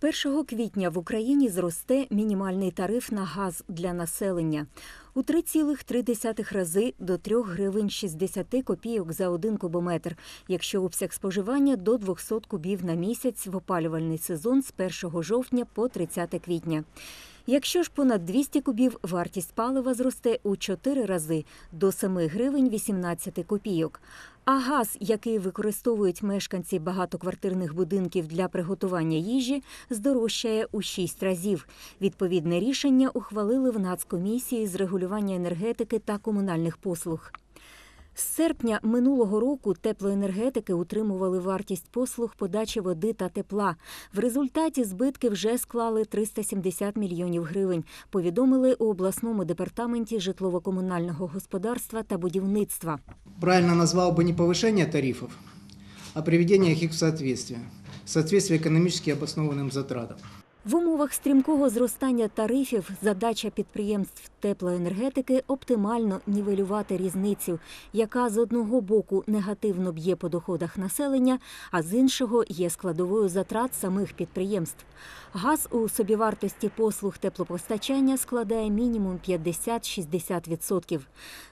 З 1 квітня в Україні зросте мінімальний тариф на газ для населення у 3,3 рази до 3 гривень 60 копійок за один кубометр, якщо обсяг споживання до 200 кубів на місяць в опалювальний сезон з 1 жовтня по 30 квітня. Якщо ж понад 200 кубів, вартість палива зросте у 4 рази до 7 гривень 18 копійок. А газ, який використовують мешканці багатоквартирних будинків для приготування їжі, здорожчає у 6 разів. Відповідне рішення ухвалили в Нацкомісії з регулювання енергетики та комунальних послуг. З серпня минулого року теплоенергетики утримували вартість послуг подачі води та тепла. В результаті збитки вже склали 370 мільйонів гривень. Повідомили у обласному департаменті житлово-комунального господарства та будівництва. правильно назвал бы не повышение тарифов, а приведение их в соответствие. Соответствие экономически обоснованным затратам. В умовах стрімкого зростання тарифів задача підприємств теплоенергетики оптимально нівелювати різницю, яка з одного боку негативно б'є по доходах населення, а з іншого є складовою затрат самих підприємств. Газ у собівартості послуг теплопостачання складає мінімум 50-60%.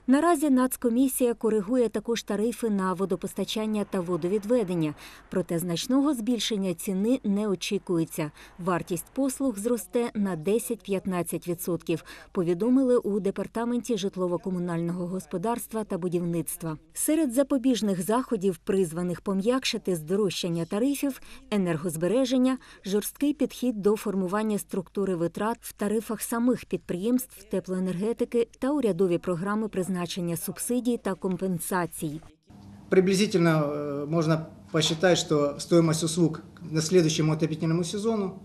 Наразі Нацкомісія коригує також тарифи на водопостачання та водовідведення, проте значного збільшення ціни не очікується. Вартість послуг зросте на 10-15%, повідомили у департаменті житлово-комунального господарства та будівництва. Серед запобіжних заходів, призваних пом'якшити здорожчання тарифів, енергозбереження, жорсткий підхід до формування структури витрат в тарифах самих підприємств теплоенергетики та урядові програми призначення субсидій та компенсацій. Приблизительно э, можно посчитать, что стоимость услуг на следующему отопительному сезону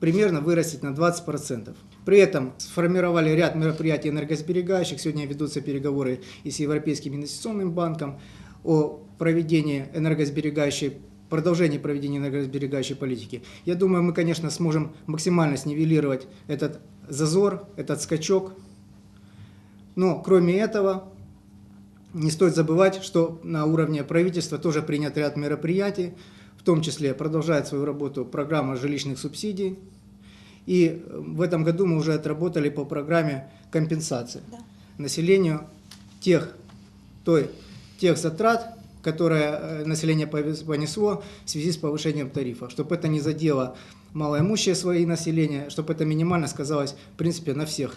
примерно вырастет на 20%. При этом сформировали ряд мероприятий энергосберегающих. Сегодня ведутся переговоры и с Европейским инвестиционным банком о проведении энергосберегающей продолжении проведения энергосберегающей политики. Я думаю, мы, конечно, сможем максимально снивелировать этот зазор, этот скачок. Но кроме этого, не стоит забывать, что на уровне правительства тоже принят ряд мероприятий, в том числе продолжает свою работу программа жилищных субсидий. И э, в этом году мы уже отработали по программе компенсации населению тех, той, тех затрат, которые э, население понесло в связи с повышением тарифа, чтобы это не задело малоимущее свои населения, чтобы это минимально сказалось, в принципе, на всех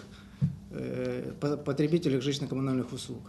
э, по- потребителях жилищно-коммунальных услуг.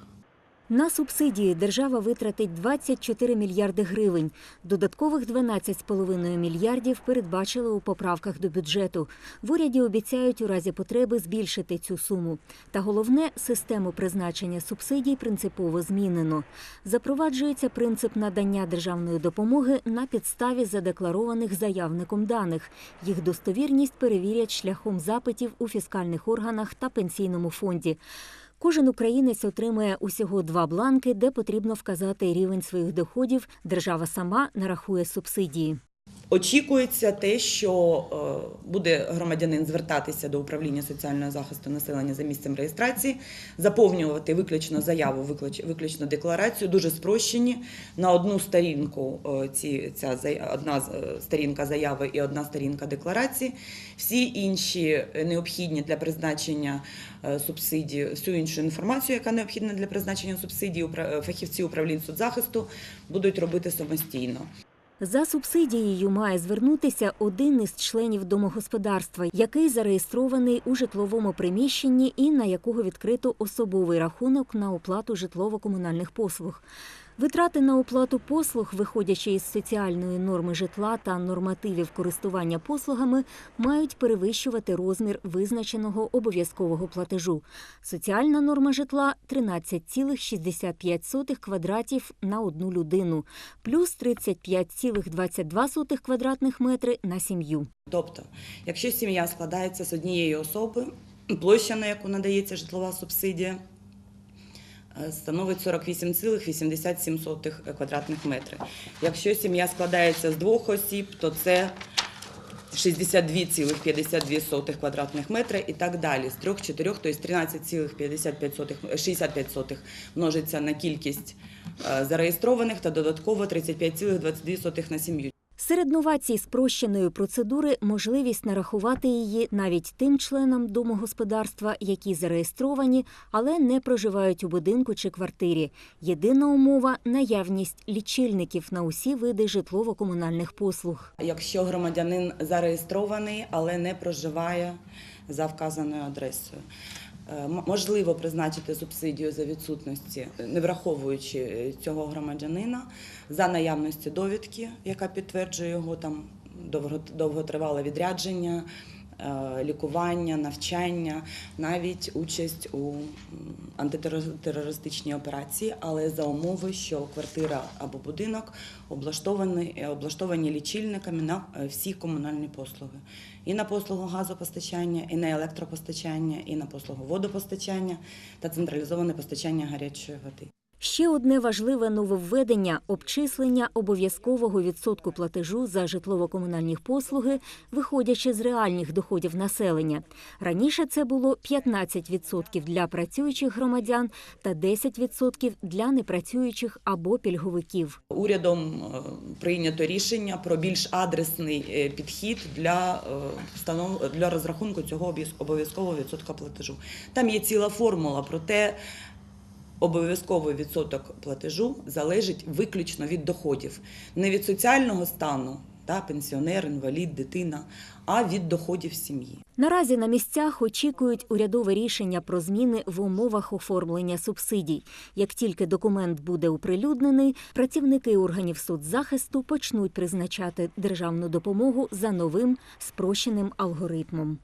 На субсидії держава витратить 24 мільярди гривень. Додаткових 12,5 мільярдів передбачили у поправках до бюджету. В уряді обіцяють у разі потреби збільшити цю суму. Та головне, систему призначення субсидій принципово змінено. Запроваджується принцип надання державної допомоги на підставі задекларованих заявником даних. Їх достовірність перевірять шляхом запитів у фіскальних органах та пенсійному фонді. Кожен українець отримує усього два бланки, де потрібно вказати рівень своїх доходів. Держава сама нарахує субсидії. Очікується те, що е, буде громадянин звертатися до управління соціального захисту населення за місцем реєстрації, заповнювати виключно заяву, виключно декларацію, дуже спрощені. На одну сторінку е, ці, ця одна е, сторінка заяви і одна сторінка декларації. Всі інші необхідні для призначення субсидії, всю іншу інформацію, яка необхідна для призначення субсидії, фахівці управлінь соцзахисту будуть робити самостійно. За субсидією має звернутися один із членів домогосподарства, який зареєстрований у житловому приміщенні і на якого відкрито особовий рахунок на оплату житлово-комунальних послуг. Витрати на оплату послуг, виходячи із соціальної норми житла та нормативів користування послугами, мають перевищувати розмір визначеного обов'язкового платежу. Соціальна норма житла 13,65 квадратів на одну людину, плюс 35,22 квадратних метри на сім'ю. Тобто, якщо сім'я складається з однієї особи, площа, на яку надається житлова субсидія, становить 48,87 квадратних метри. Якщо сім'я складається з двох осіб, то це 62,52 квадратних метри і так далі. З трьох-чотирьох, тобто 13,55 65 множиться на кількість е, зареєстрованих та додатково 35,22 на сім'ю. Серед новацій спрощеної процедури можливість нарахувати її навіть тим членам домогосподарства, які зареєстровані, але не проживають у будинку чи квартирі. Єдина умова наявність лічильників на усі види житлово-комунальних послуг. Якщо громадянин зареєстрований, але не проживає за вказаною адресою. Е, Можливо призначити субсидію за відсутності, не враховуючи е, цього громадянина, за наявності довідки, яка підтверджує його там довго- довготривале відрядження, е, лікування, навчання, навіть участь у антитерористичній операції, але за умови, що квартира або будинок облаштовані, е, облаштовані лічильниками на е, всі комунальні послуги. І на послугу газопостачання, і на електропостачання, і на послугу водопостачання та централізоване постачання гарячої води. Ще одне важливе нововведення – обчислення обов'язкового відсотку платежу за житлово-комунальні послуги, виходячи з реальних доходів населення. Раніше це було 15% для працюючих громадян та 10% для непрацюючих або пільговиків. Урядом е, прийнято рішення про більш адресний е, підхід для е, для розрахунку цього обов'яз- обов'язкового відсотка платежу. Там є ціла формула про те. Обов'язковий відсоток платежу залежить виключно від доходів, не від соціального стану, та пенсіонер, інвалід, дитина, а від доходів сім'ї. Наразі на місцях очікують урядове рішення про зміни в умовах оформлення субсидій. Як тільки документ буде оприлюднений, працівники органів соцзахисту почнуть призначати державну допомогу за новим спрощеним алгоритмом.